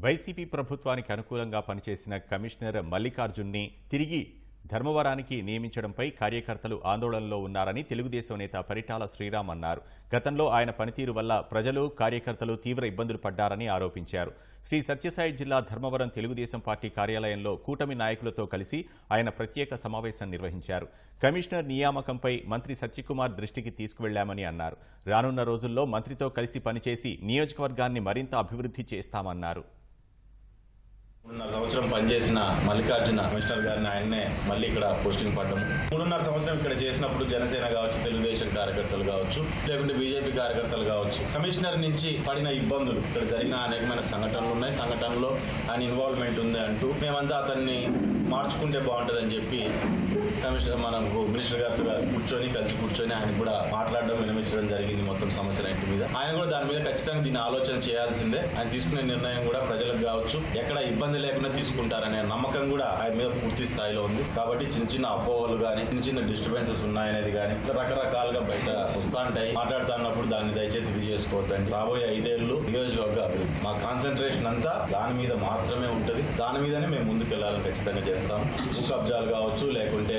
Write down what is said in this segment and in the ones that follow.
YCP ప్రభుత్వానికి అనుకూలంగా పనిచేసిన కమిషనర్ మల్లికార్జున్ని తిరిగి ధర్మవరానికి నియమించడంపై కార్యకర్తలు ఆందోళనలో ఉన్నారని తెలుగుదేశం నేత పరిటాల శ్రీరామ్ అన్నారు. గతంలో ఆయన పనితీరు వల్ల ప్రజలు కార్యకర్తలు తీవ్ర ఇబ్బందులు పడ్డారని ఆరోపించారు. శ్రీ సత్యసాయి జిల్లా ధర్మవరం తెలుగుదేశం పార్టీ కార్యాలయంలో కూటమి నాయకులతో కలిసి ఆయన ప్రత్యేక సమావేశం నిర్వహించారు. కమిషనర్ నియామకంపై మంత్రి సత్యకుమార్ దృష్టికి తీసుకువెళ్ళామని అన్నారు. రానున్న రోజుల్లో మంత్రితో కలిసి పనిచేసి నియోజకవర్గాన్ని మరింత అభివృద్ధి చేస్తామన్నారు. మూడున్నర సంవత్సరం పనిచేసిన మల్లికార్జున కమిషనర్ గారిని ఆయన్నే మళ్ళీ ఇక్కడ పోస్టింగ్ పడ్డం. మూడున్నర సంవత్సరం ఇక్కడ చేసినప్పుడు జనసేన కావచ్చు తెలుగుదేశం కార్యకర్తలు కావచ్చు లేకుంటే బీజేపీ కార్యకర్తలు కావచ్చు కమిషనర్ నుంచి పడిన ఇబ్బందులు ఇక్కడ జరిగిన అనేకమైన సంఘటనలు ఉన్నాయి. సంఘటనలో ఆయన ఇన్వాల్వ్మెంట్ ఉంది అంటూ మేమంతా అతన్ని మార్చుకుంటే బాగుంటుందని చెప్పి కమిషనర్ మనకు మినిస్టర్ గారితో కూర్చొని కలిసి కూర్చొని ఆయన కూడా మాట్లాడడం వినిపించడం జరిగింది మొత్తం సమస్యలన్నింటి మీద. ఆయన కూడా దాని మీద ఖచ్చితంగా దీన్ని ఆలోచన చేయాల్సిందే. ఆయన తీసుకునే నిర్ణయం కూడా ప్రజలకు కావచ్చు. ఎక్కడ ఇబ్బంది లేకుండా తీసుకుంటారనే నమ్మకం కూడా ఆయన మీద పూర్తి స్థాయిలో ఉంది. కాబట్టి చిన్న చిన్న అపోహలు కానీ చిన్న చిన్న డిస్టర్బెన్సెస్ ఉన్నాయనేది కానీ రకరకాలుగా బయట వస్తా ఉంటాయి మాట్లాడుతున్నప్పుడు దాన్ని దయచేసి ఇది చేసుకోవద్దండి. రాబోయే ఐదేళ్ళు నియోజకవర్గ అభివృద్ధి. మా కాన్సన్ట్రేషన్ అంతా దాని మీద మాత్రమే ఉంటది. దాని మీదనే మేము ముందుకు వెళ్ళాలని ఖచ్చితంగా చేస్తాం భూ కబ్జాలు కావచ్చు లేకుంటే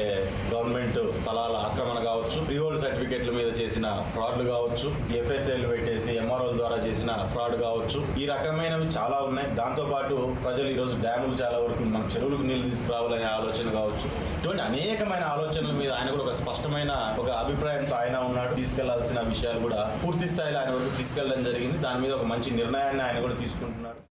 గవర్నమెంట్ స్థలాల ఆక్రమణ కావచ్చు ప్రీహోల్డ్ సర్టిఫికెట్ల మీద చేసిన ఫ్రాడ్లు కావచ్చు ఎఫ్ఎస్ఎల్ పెట్టేసి ఎంఆర్ఓల ద్వారా చేసిన ఫ్రాడ్ కావచ్చు ఈ రకమైనవి చాలా ఉన్నాయి. దాంతో పాటు ప్రజలు ఈ రోజు డ్యాములు చాలా వరకు మన చెరువులకు నీళ్ళు తీసుకురావాలనే ఆలోచన కావచ్చు. ఇటువంటి అనేకమైన ఆలోచనల మీద ఆయన కూడా ఒక స్పష్టమైన ఒక అభిప్రాయంతో ఆయన ఉన్నాడు. తీసుకెళ్ళాల్సిన విషయాలు కూడా పూర్తి స్థాయిలో ఆయన వరకు తీసుకెళ్ళడం జరిగింది. దాని మీద ఒక మంచి నిర్ణయాన్ని ఆయన కూడా తీసుకుంటున్నాడు.